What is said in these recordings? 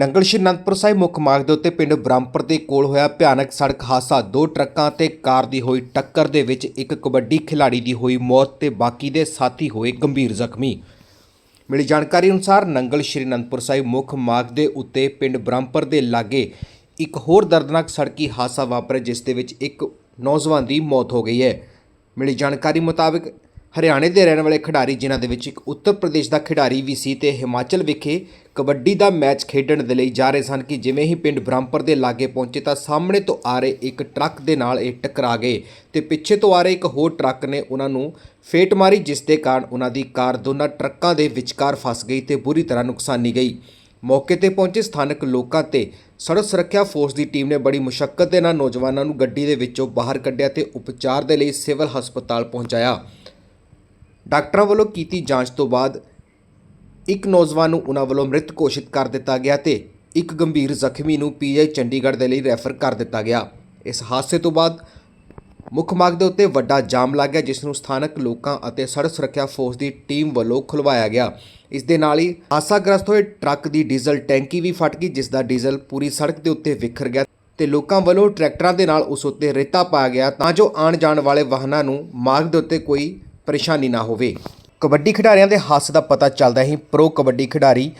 ਨੰਗਲ ਸ਼੍ਰੀ ਅਨੰਦਪੁਰ ਸਾਹਿਬ ਮੁੱਖ ਮਾਰਗ ਦੇ ਉੱਤੇ ਪਿੰਡ ਬ੍ਰਹਮਪੁਰ ਦੇ ਕੋਲ ਹੋਇਆ ਭਿਆਨਕ ਸੜਕ ਹਾਦਸਾ। ਦੋ ਟਰੱਕਾਂ ਤੇ ਕਾਰ ਦੀ ਹੋਈ ਟੱਕਰ ਦੇ ਵਿੱਚ ਇੱਕ ਕਬੱਡੀ ਖਿਡਾਰੀ ਦੀ ਹੋਈ ਮੌਤ ਤੇ ਬਾਕੀ ਦੇ ਸਾਥੀ ਹੋਏ ਗੰਭੀਰ ਜ਼ਖਮੀ। ਮਿਲੀ ਜਾਣਕਾਰੀ ਅਨੁਸਾਰ ਨੰਗਲ ਸ਼੍ਰੀ ਅਨੰਦਪੁਰ ਸਾਹਿਬ ਮੁੱਖ ਮਾਰਗ ਦੇ ਉੱਤੇ ਪਿੰਡ ਬ੍ਰਹਮਪੁਰ ਦੇ ਲਾਗੇ ਇੱਕ ਹੋਰ ਦਰਦਨਾਕ ਸੜਕੀ ਹਾਦਸਾ ਵਾਪਰਿਆ, ਜਿਸ ਦੇ ਵਿੱਚ ਇੱਕ ਨੌਜਵਾਨ ਦੀ ਮੌਤ ਹੋ ਗਈ ਹੈ। ਮਿਲੀ ਜਾਣਕਾਰੀ ਮੁਤਾਬਕ ਹਰਿਆਣੇ ਦੇ ਰਹਿਣ ਵਾਲੇ ਖਿਡਾਰੀ, ਜਿਨ੍ਹਾਂ ਦੇ ਵਿੱਚ ਇੱਕ ਉੱਤਰ ਪ੍ਰਦੇਸ਼ ਦਾ ਖਿਡਾਰੀ ਵੀ ਸੀ, ਤੇ ਹਿਮਾਚਲ ਵਿਖੇ ਕਬੱਡੀ ਦਾ ਮੈਚ ਖੇਡਣ ਦੇ ਲਈ ਜਾ ਰਹੇ ਸਨ ਕਿ ਜਿਵੇਂ ਹੀ ਪਿੰਡ ਬ੍ਰਹਮਪੁਰ ਦੇ ਲਾਗੇ ਪਹੁੰਚੇ ਤਾਂ ਸਾਹਮਣੇ ਤੋਂ ਆ ਰਹੇ ਇੱਕ ਟਰੱਕ ਦੇ ਨਾਲ ਇਹ ਟਕਰਾ ਗਏ ਤੇ ਪਿੱਛੇ ਤੋਂ ਆ ਰਹੇ ਇੱਕ ਹੋਰ ਟਰੱਕ ਨੇ ਉਹਨਾਂ ਨੂੰ ਫੇਟ ਮਾਰੀ, ਜਿਸ ਦੇ ਕਾਰਨ ਉਹਨਾਂ ਦੀ ਕਾਰ ਦੋਨਾਂ ਟਰੱਕਾਂ ਦੇ ਵਿਚਕਾਰ ਫਸ ਗਈ ਤੇ ਬੁਰੀ ਤਰ੍ਹਾਂ ਨੁਕਸਾਨੀ ਗਈ। ਮੌਕੇ ਤੇ ਪਹੁੰਚੇ ਸਥਾਨਕ ਲੋਕਾਂ ਤੇ ਸੜਕ ਸੁਰੱਖਿਆ ਫੋਰਸ ਦੀ ਟੀਮ ਨੇ ਬੜੀ ਮੁਸ਼ਕਲ ਦੇ ਨਾਲ ਨੌਜਵਾਨਾਂ ਨੂੰ ਗੱਡੀ ਦੇ ਵਿੱਚੋਂ ਬਾਹਰ ਕੱਢਿਆ ਤੇ ਉਪਚਾਰ ਦੇ ਲਈ ਸਿਵਲ ਹਸਪਤਾਲ ਪਹੁੰਚਾਇਆ। ਡਾਕਟਰਾਂ ਵੱਲੋਂ ਕੀਤੀ ਜਾਂਚ ਤੋਂ ਬਾਅਦ ਇੱਕ ਨੌਜਵਾਨ ਨੂੰ ਉਹਨਾਂ ਵੱਲੋਂ ਮ੍ਰਿਤ ਘੋਸ਼ਿਤ ਕਰ ਦਿੱਤਾ ਗਿਆ ਤੇ ਇੱਕ ਗੰਭੀਰ ਜ਼ਖਮੀ ਨੂੰ ਪੀਜੀ ਚੰਡੀਗੜ੍ਹ ਦੇ ਲਈ ਰੈਫਰ ਕਰ ਦਿੱਤਾ ਗਿਆ। ਇਸ ਹਾਦਸੇ ਤੋਂ ਬਾਅਦ ਮੁੱਖ ਮਾਰਗ ਦੇ ਉੱਤੇ ਵੱਡਾ ਜਾਮ ਲੱਗ ਗਿਆ, ਜਿਸ ਨੂੰ ਸਥਾਨਕ ਲੋਕਾਂ ਅਤੇ ਸੜਕ ਸੁਰੱਖਿਆ ਫੋਰਸ ਦੀ ਟੀਮ ਵੱਲੋਂ ਖੁਲਵਾਇਆ ਗਿਆ। ਇਸ ਦੇ ਨਾਲ ਹੀ ਹਾਦਸਾਗ੍ਰਸਤ ਹੋਏ ਟਰੱਕ ਦੀ ਡੀਜ਼ਲ ਟੈਂਕੀ ਵੀ ਫਟ ਗਈ, ਜਿਸ ਦਾ ਡੀਜ਼ਲ ਪੂਰੀ ਸੜਕ ਦੇ ਉੱਤੇ ਵਿਖਰ ਗਿਆ ਤੇ ਲੋਕਾਂ ਵੱਲੋਂ ਟਰੈਕਟਰਾਂ ਦੇ ਨਾਲ ਉਸ ਉੱਤੇ ਰੇਤਾ ਪਾਇਆ ਗਿਆ ਤਾਂ ਜੋ ਆਉਣ ਜਾਣ ਵਾਲੇ ਵਾਹਨਾਂ ਨੂੰ ਮਾਰਗ ਦੇ ਉੱਤੇ ਕੋਈ ਪਰੇਸ਼ਾਨੀ ਨਾ ਹੋਵੇ। ਕਬੱਡੀ ਖਿਡਾਰੀਆਂ ਦੇ ਹਾਸੇ ਦਾ ਪਤਾ ਚੱਲਦਾ ਹੀ ਪ੍ਰੋ ਕਬੱਡੀ ਖਿਡਾਰੀ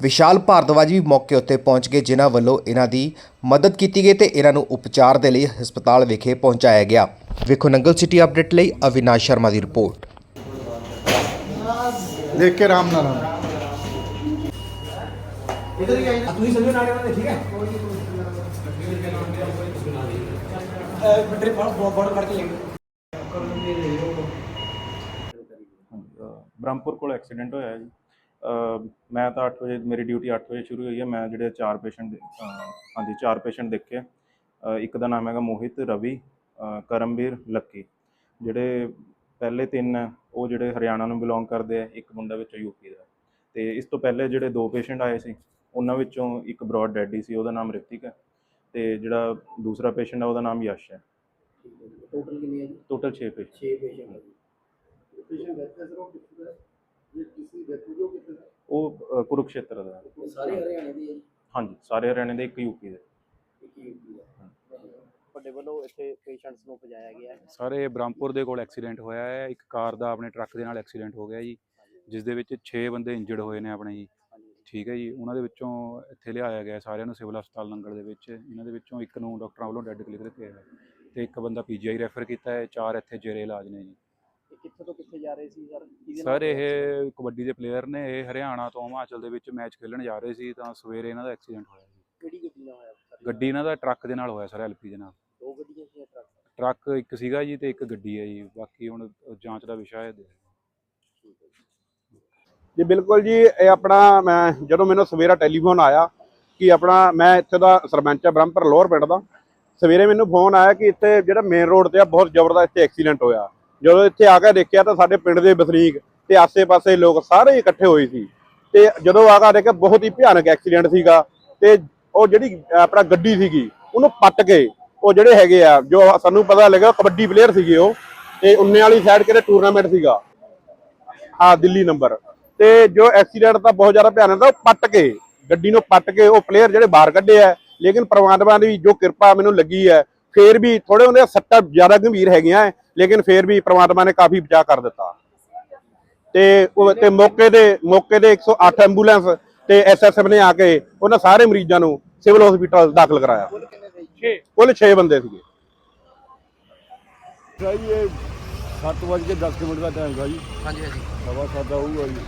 ਵਿਸ਼ਾਲ ਭਾਰਦਵਾਜ ਵੀ ਮੌਕੇ ਉੱਤੇ ਪਹੁੰਚ ਗਏ ਜਿਨ੍ਹਾਂ ਵੱਲੋਂ ਇਹਨਾਂ ਦੀ ਮਦਦ ਕੀਤੀ ਗਈ ਤੇ ਇਹਨਾਂ ਨੂੰ ਉਪਚਾਰ ਦੇ ਲਈ ਹਸਪਤਾਲ ਵਿਖੇ ਪਹੁੰਚਾਇਆ ਗਿਆ। ਵੇਖੋ ਨੰਗਲ ਸਿਟੀ ਅਪਡੇਟ ਲਈ ਅਵਿਨਾਸ਼ ਸ਼ਰਮਾ ਦੀ ਰਿਪੋਰਟ। ਦੇਖ ਕੇ ਰਾਮ ਨਾਲ ਇਧਰ ਹੀ ਆਈ। ਤੁਸੀਂ ਸਮਝੋ ਨਾਲੇ ਠੀਕ ਹੈ? ਬਟਰੀ ਬਹੁਤ ਬਹੁਤ ਫੜ ਕੇ ਲੈ ਬ੍ਰਹਮਪੁਰ ਕੋਲ ਐਕਸੀਡੈਂਟ ਹੋਇਆ ਜੀ। ਮੈਂ ਤਾਂ 8 ਵਜੇ ਮੇਰੀ ਡਿਊਟੀ 8 ਵਜੇ ਸ਼ੁਰੂ ਹੋਈ ਹੈ। ਮੈਂ ਜਿਹੜੇ ਚਾਰ ਪੇਸ਼ੈਂਟ ਹਾਂਜੀ ਚਾਰ ਪੇਸ਼ੈਂਟ ਦੇਖੇ। ਆ। ਇੱਕ ਦਾ ਨਾਮ ਹੈਗਾ ਮੋਹਿਤ ਰਵੀ ਕਰਮਵੀਰ ਲੱਕੀ। ਜਿਹੜੇ ਪਹਿਲੇ ਤਿੰਨ ਉਹ ਜਿਹੜੇ ਹਰਿਆਣਾ ਨੂੰ ਬਿਲੋਂਗ ਕਰਦੇ ਆ ਇੱਕ ਮੁੰਡਾ ਵਿੱਚੋਂ ਯੂਪੀ ਦਾ। ਤੇ ਇਸ ਤੋਂ ਪਹਿਲੇ ਜਿਹੜੇ ਦੋ ਪੇਸ਼ੈਂਟ ਆਏ ਸੀ ਉਹਨਾਂ ਵਿੱਚੋਂ ਇੱਕ ਬ੍ਰੌਡ ਡੈਡੀ ਸੀ ਉਹਦਾ ਨਾਮ ਰਿਤਿਕ ਹੈ। ਤੇ ਜਿਹੜਾ ਦੂਸਰਾ ਪੇਸ਼ੈਂਟ ਹੈ ਉਹਦਾ ਨਾਮ ਯਸ਼ ਹੈ। ਟੋਟਲ ਕਿੰਨੀ ਹੈ ਜੀ। Total 6 patient. 6 ਪੇਸ਼ੈਂਟ ਉਹ ਕਿੱਥੇ ਦਾ ਸਾਰੇ ਹਰਿਆਣੇ ਦੇ ਹਾਂਜੀ ਸਾਰੇ ਹਰਿਆਣੇ ਦੇ ਇੱਕ ਯੂਪੀ ਦੇ। ਇੱਕ ਵੱਲੋਂ ਇੱਥੇ ਪੇਸ਼ੈਂਟਸ ਨੂੰ ਪਹੁੰਚਾਇਆ ਗਿਆ ਹੈ। ਸਾਰੇ ਬ੍ਰਹਮਪੁਰ ਦੇ ਕੋਲ ਐਕਸੀਡੈਂਟ ਹੋਇਆ ਹੈ। ਇੱਕ ਕਾਰ ਦਾ ਆਪਣੇ ਟਰੱਕ ਦੇ ਨਾਲ ਐਕਸੀਡੈਂਟ ਹੋ ਗਿਆ ਜੀ ਜਿਸ ਦੇ ਵਿੱਚ 6 ਬੰਦੇ ਇੰਜਰਡ ਹੋਏ ਨੇ ਆਪਣੇ ਜੀ। ਠੀਕ ਹੈ ਜੀ ਉਹਨਾਂ ਦੇ ਵਿੱਚੋਂ ਇੱਥੇ ਲਿਆਇਆ ਗਿਆ ਸਾਰਿਆਂ ਨੂੰ ਸਿਵਲ ਹਸਪਤਾਲ ਲੰਗਰ ਦੇ ਵਿੱਚ ਇਹਨਾਂ ਦੇ ਵਿੱਚੋਂ ਇੱਕ ਨੂੰ ਡਾਕਟਰਾਂ ਵੱਲੋਂ ਡੈੱਡ ਕਲੀਅਰ ਕੀਤਾ ਗਿਆ ਤੇ ਇੱਕ ਬੰਦਾ ਪੀਜੀਆਈ ਰੈਫਰ ਕੀਤਾ ਹੈ। ਚਾਰ ਇੱਥੇ ਜੇਰੇ ਇਲਾਜ ਨੇ ਜੀ। ਕਿੱਥੇ ਤੋਂ ਕਿੱਥੇ ਜਾ ਰਹੇ ਸੀ ਸਰ? ਕਿਹਦੇ ਨਾਲ ਸਰ ਇਹ ਕਬੱਡੀ ਦੇ ਪਲੇਅਰ ਨੇ ਇਹ ਹਰਿਆਣਾ ਤੋਂ ਹਿਮਾਚਲ ਦੇ ਵਿੱਚ ਮੈਚ ਖੇਲਣ ਜਾ ਰਹੇ ਸੀ ਤਾਂ ਸਵੇਰੇ ਇਹਨਾਂ ਦਾ ਐਕਸੀਡੈਂਟ ਹੋਇਆ ਜੀ। ਕਿਹੜੀ ਗੱਡੀ ਨਾਲ ਹੋਇਆ ਸਰ? ਗੱਡੀ ਇਹਨਾਂ ਦਾ ਟਰੱਕ ਦੇ ਨਾਲ ਹੋਇਆ ਸਰ ਐਲਪੀ ਦੇ ਨਾਲ। ਦੋ ਗੱਡੀਆਂ ਸੀ ਟਰੱਕ? ਟਰੱਕ ਇੱਕ ਸੀਗਾ ਜੀ ਤੇ ਇੱਕ ਗੱਡੀ ਹੈ ਜੀ ਬਾਕੀ ਹੁਣ ਜਾਂਚ ਦਾ ਵਿਸ਼ਾ ਹੈ ਜੀ। ਬਿਲਕੁਲ ਜੀ ਇਹ ਆਪਣਾ ਮੈਂ ਜਦੋਂ ਮੈਨੂੰ ਸਵੇਰਾ ਟੈਲੀਫੋਨ ਆਇਆ ਕਿ ਆਪਣਾ ਮੈਂ ਇੱਥੇ ਦਾ ਸਰਪੰਚ ਆ ਬ੍ਰਹਮਪੁਰ ਲੋਅਰ ਪਿੰਡ ਦਾ ਸਵੇਰੇ ਮੈਨੂੰ ਫੋਨ ਆਇਆ ਕਿ ਇੱਥੇ ਜਿਹੜਾ ਮੇਨ ਰੋਡ ਤੇ ਆ ਬਹੁਤ ਜ਼ਬਰਦਸਤ ਇੱਥੇ ਐਕਸੀਡੈਂਟ ਹੋਇਆ। ਜਦੋਂ ਇੱਥੇ ਆ ਕੇ ਦੇਖਿਆ ਤਾਂ ਸਾਡੇ ਪਿੰਡ ਦੇ ਵਸਨੀਕ ਤੇ ਆਸੇ-ਪਾਸੇ ਲੋਕ ਸਾਰੇ ਇਕੱਠੇ ਹੋਏ ਸੀ। ਤੇ ਜਦੋਂ ਆ ਕੇ ਦੇਖਿਆ ਬਹੁਤ ਹੀ ਭਿਆਨਕ ਐਕਸੀਡੈਂਟ ਸੀਗਾ ਤੇ ਉਹ ਜਿਹੜੀ ਆਪਣਾ ਗੱਡੀ ਸੀਗੀ, ਉਹਨੂੰ ਪੱਟ ਕੇ ਉਹ ਜਿਹੜੇ ਹੈਗੇ ਆ, ਜੋ ਸਾਨੂੰ ਪਤਾ ਲੱਗਾ ਕਬੱਡੀ ਪਲੇਅਰ ਸੀਗੇ ਉਹ, ਤੇ ਉੰਨੇ ਵਾਲੀ ਸਾਈਡ ਕਿਤੇ ਟੂਰਨਾਮੈਂਟ ਸੀਗਾ। ਹਾਂ ਦਿੱਲੀ ਨੰਬਰ ਤੇ ਜੋ ਐਕਸੀਡੈਂਟ ਤਾਂ ਬਹੁਤ ਜ਼ਿਆਦਾ ਭਿਆਨਕ ਦਾ ਉਹ ਪੱਟ ਕੇ, ਗੱਡੀ ਨੂੰ ਪੱਟ ਕੇ ਉਹ ਪਲੇਅਰ ਜਿਹੜੇ ਬਾਹਰ ਕੱਢੇ ਆ, ਲੇਕਿਨ ਪਰਮਾਤਮਾ ਦੀ ਜੋ ਕਿਰਪਾ ਮੈਨੂੰ ਲੱਗੀ ਹੈ, ਫੇਰ ਵੀ ਥੋੜੇ ਹੁੰਦੇ ਸੱਟਾਂ ਜ਼ਿਆਦਾ ਗੰਭੀਰ ਹੈਗੀਆਂ ਲੇਕਿਨ ਫੇਰ ਵੀ ਪ੍ਰਮਾਤਮਾ ਨੇ ਕਾਫੀ ਬਚਾ ਕਰ ਦਿੱਤਾ। ਤੇ ਉਹ ਤੇ ਮੌਕੇ ਦੇ ਮੌਕੇ ਦੇ 108 ਐਂਬੂਲੈਂਸ ਤੇ ਐਸਐਸਐਫ ਨੇ ਆ ਕੇ ਉਹਨਾਂ ਸਾਰੇ ਮਰੀਜ਼ਾਂ ਨੂੰ ਸਿਵਲ ਹਸਪੀਟਲ ਦਾਖਲ ਕਰਾਇਆ। ਕੁੱਲ 6 ਬੰਦੇ ਸੀਗੇ। ਜੀ ਇਹ ਸੱਤ ਵੱਜ ਕੇ 10 ਮਿੰਟ ਦਾ ਟਾਈਮ ਹੈ ਜੀ। ਹਾਂਜੀ ਹਾਂਜੀ। ਸਵਾ ਸਾਦਾ ਹੋਊਗਾ ਜੀ।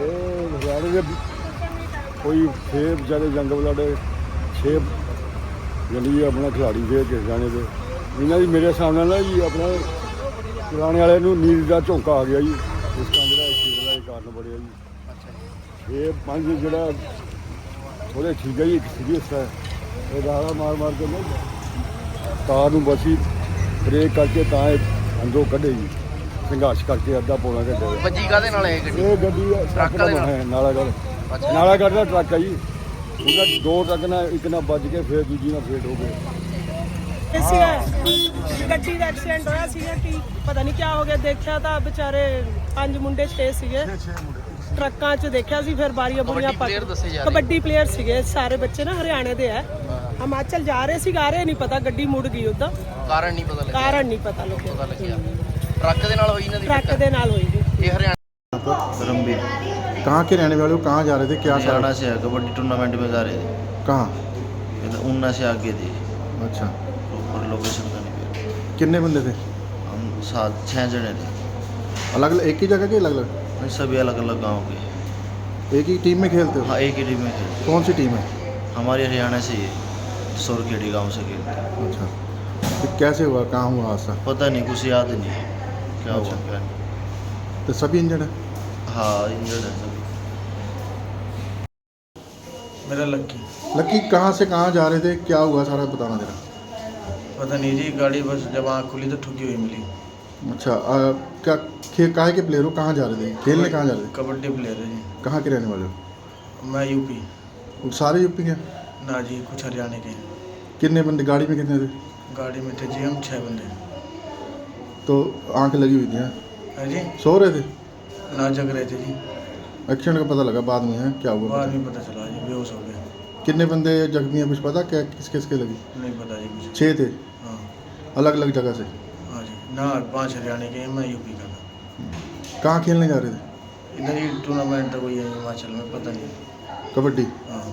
ਇਹ ਹਰਿਆਣੇ ਦੇ ਕੋਈ ਛੇ ਵਿਚਾਰੇ ਜੰਗ ਬਲਾਡੇ ਛੇ ਜਲੀ ਆਪਣਾ ਖਿਲਾੜੀ ਦੇ ਕਿਸ ਜਾਣੇ ਦੇ। ਇਹਨਾਂ ਦੀ ਮੇਰੇ ਸਾਹਮਣੇ ਨਾ ਜੀ ਆਪਣਾ ਪੁਰਾਣੇ ਵਾਲੇ ਨੂੰ ਨੀਂਦ ਦਾ ਝੋਂਕਾ ਆ ਗਿਆ ਜੀ। ਇਸ ਦਾ ਜਿਹੜਾ ਐਕਸੀਡੈਂਟ ਦਾ ਇਹ ਕਾਰਨ ਬਣਿਆ ਜੀ। ਇਹ ਪੰਜ ਜਿਹੜਾ ਉਹਦੇ ਠੀਕ ਹੈ ਜੀ ਇੱਕ ਸੀਰੀਅਸ ਹੈ ਇਹ ਰਾੜਾ ਮਾਰ ਮਾਰ ਕੇ ਨਾ ਕਾਰ ਨੂੰ ਬਸੀ ਬ੍ਰੇਕ ਕਰਕੇ ਤਾਂ ਇਹ ਅੰਦਰੋਂ ਕੱਢੇ ਜੀ। ਸੰਘਰਸ਼ ਕਰਕੇ ਅੱਧਾ ਪੌਣਾ ਘੰਟੇ ਦਾ। ਵੱਜੀ ਕਾਦੇ ਨਾਲ ਇਹ ਗੱਡੀ? ਇਹ ਗੱਡੀ ਟਰੱਕ ਵਾਲੇ ਦਾ ਹੈ ਨਾਲਾਗੜ ਨਾਲਾਗੜ ਦਾ ਟਰੱਕ ਹੈ ਜੀ। ਉਹਦਾ ਦੋ ਟਰੱਕ ਨਾਲ ਇੱਕ ਨਾਲ ਵੱਜ ਕੇ ਫਿਰ ਦੂਜੀ ਨਾਲ ਫੇਟ ਹੋ ਗਏ। ਸੀ ਗੱਡੀ ਦਾ ਐਕਸੀਡੈਂਟ ਹੋਇਆ ਸੀਗਾ ਕਿ ਪਤਾ ਨਹੀਂ ਕੀ ਹੋ ਗਿਆ ਦੇਖਿਆ ਤਾਂ ਵਿਚਾਰੇ ਪੰਜ ਮੁੰਡੇ ਛੇ ਸੀਗੇ ਟਰੱਕਾਂ 'ਚ ਦੇਖਿਆ ਸੀ ਫਿਰ ਬਾਰੀਆਂ ਬੁਰੀਆਂ ਪਾ ਕਬੱਡੀ ਪਲੇਅਰ ਸੀਗੇ ਸਾਰੇ ਬੱਚੇ ਨਾ ਹਰਿਆਣੇ ਦੇ ਆ ਹਿਮਾਚਲ ਜਾ ਰਹੇ ਸੀ ਗਾ ਰਹੇ ਨਹੀਂ ਪਤਾ ਗੱਡੀ ਮੁੜ ਗਈ ਉਦਾਂ ਕਾਰਨ ਨਹੀਂ ਪਤਾ ਲੱਗਿਆ ਕਾਰਨ ਨਹੀਂ ਪਤਾ ਲੱਗਿਆ ਪਤਾ ਲੱਗਿਆ ਟਰੱਕ ਦੇ ਨਾਲ ਹੋਈ ਇਹਨਾਂ ਦੀ ਟਰੱਕ ਦੇ ਨਾਲ ਹੋਈ ਜੀ ਇਹ ਹਰਿਆਣਾ रंबीर कहाँ के रहने वाले हो कहाँ जा रहे थे क्या हरियाणा से है कबड्डी टूर्नामेंट में जा रहे थे कहाँ इधर ऊना से आगे थे अच्छा प्रॉपर लोकेशन का नहीं पता। कितने बंदे थे हम सात छः जने थे अलग अलग एक ही जगह के अलग अलग नहीं, सभी अलग अलग गाँव के एक ही टीम में खेलते हो हाँ एक ही टीम में खेलते कौन सी टीम है हमारी हरियाणा से ही है सोरखेड़ी गाँव से खेलते हैं। अच्छा तो कैसे हुआ कहाँ हुआ हादसा पता नहीं कुछ याद नहीं है क्या हुआ क्या तो सभी इंजर्ड है हाँ इंजर्ड है सभी मेरा लक्की लकी कहाँ से कहाँ जा रहे थे क्या हुआ सारा बताना जरा पता नहीं जी गाड़ी बस जब आँख खुली तो ठुकी हुई मिली। अच्छा आ, क्या खे काहे के प्लेयर हो? कहाँ जा रहे थे? खेलने कहाँ जा रहे थे? कबड्डी प्लेयर है जी। कहाँ के रहने वाले हो? मैं यूपी। सारे यूपी के? ना जी कुछ हरियाणा के। कितने बंदे गाड़ी में कितने थे? गाड़ी में थे जी हम छः बंदे। तो आँख लगी हुई थी हैं? जी। सो रहे थे? ना जग रहे थे जी। एक्सीडेंट का पता लगा बाद में है? क्या हुआ? बाद में पता चला जी बेहोश हो गए। नहीं। कितने बंदे जख्मी हैं कुछ पता क्या किस किसके लगी नहीं पता जी कुछ छः थे हाँ अलग अलग जगह से हाँ जी ना पांच हरियाणा के हैं मैं यूपी का था कहाँ खेलने जा रहे थे इधर ही टूर्नामेंट हुई है हिमाचल में पता नहीं कबड्डी हाँ